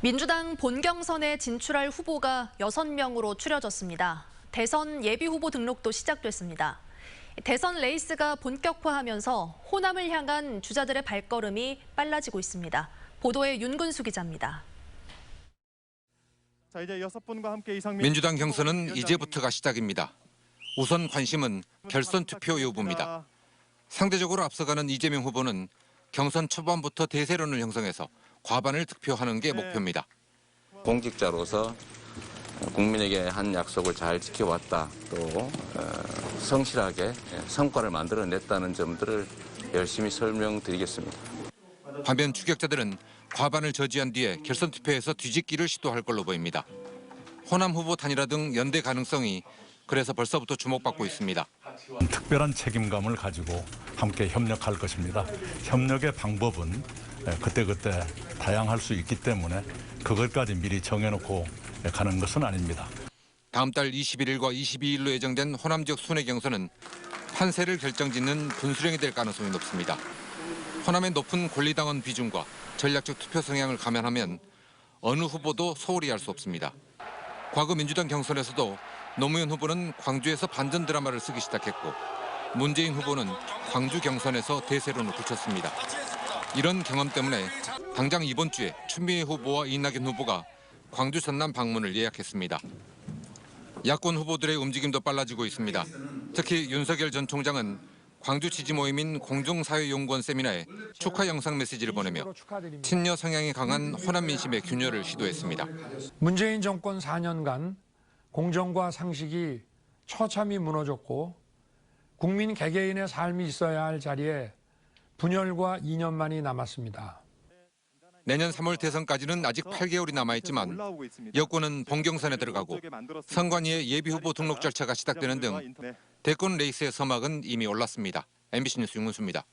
민주당 본경선에 진출할 후보가 6명으로 추려졌습니다. 대선 예비 후보 등록도 시작됐습니다. 대선 레이스가 본격화하면서 호남을 향한 주자들의 발걸음이 빨라지고 있습니다. 보도에 윤근수 기자입니다. 자 이제 여섯 분과 함께 이상민 민주당 경선은 이제부터가 시작입니다. 우선 관심은 결선 투표 여부입니다. 상대적으로 앞서가는 이재명 후보는 경선 초반부터 대세론을 형성해서 과반을 득표하는 게 목표입니다. 공직자로서 국민에게 한 약속을 잘 지켜왔다. 또 어, 성실하게 성과를 만들어냈다는 점들을 열심히 설명드리겠습니다. 반면 추격자들은 과반을 저지한 뒤에 결선 투표에서 뒤집기를 시도할 걸로 보입니다. 호남 후보 단일화 등 연대 가능성이 그래서 벌써부터 주목받고 있습니다. 특별한 책임감을 가지고 함께 협력할 것입니다. 협력의 방법은 그때그때 다양할 수 있기 때문에 그것까지 미리 정해놓고 가는 것은 아닙니다. 다음 달 21일과 22일로 예정된 호남 지역 순회 경선은 판세를 결정짓는 분수령이 될 가능성이 높습니다. 호남의 높은 권리당원 비중과 전략적 투표 성향을 감안하면 어느 후보도 소홀히 할 수 없습니다. 과거 민주당 경선에서도 노무현 후보는 광주에서 반전 드라마를 쓰기 시작했고 문재인 후보는 광주 경선에서 대세론을 굳혔습니다. 이런 경험 때문에 당장 이번 주에 추미애 후보와 이낙연 후보가 광주 전남 방문을 예약했습니다. 야권 후보들의 움직임도 빨라지고 있습니다. 특히 윤석열 전 총장은 광주 지지 모임인 공정사회연구원 세미나에 축하 영상 메시지를 보내며 친여 성향이 강한 호남 민심의 균열을 시도했습니다. 문재인 정권 4년간 공정과 상식이 처참히 무너졌고 국민 개개인의 삶이 있어야 할 자리에 분열과 이념만이 남았습니다. 내년 3월 대선까지는 아직 8개월이 남아있지만 여권은 본경선에 들어가고 선관위의 예비 후보 등록 절차가 시작되는 등 대권 레이스의 서막은 이미 올랐습니다. MBC 뉴스 윤문수입니다.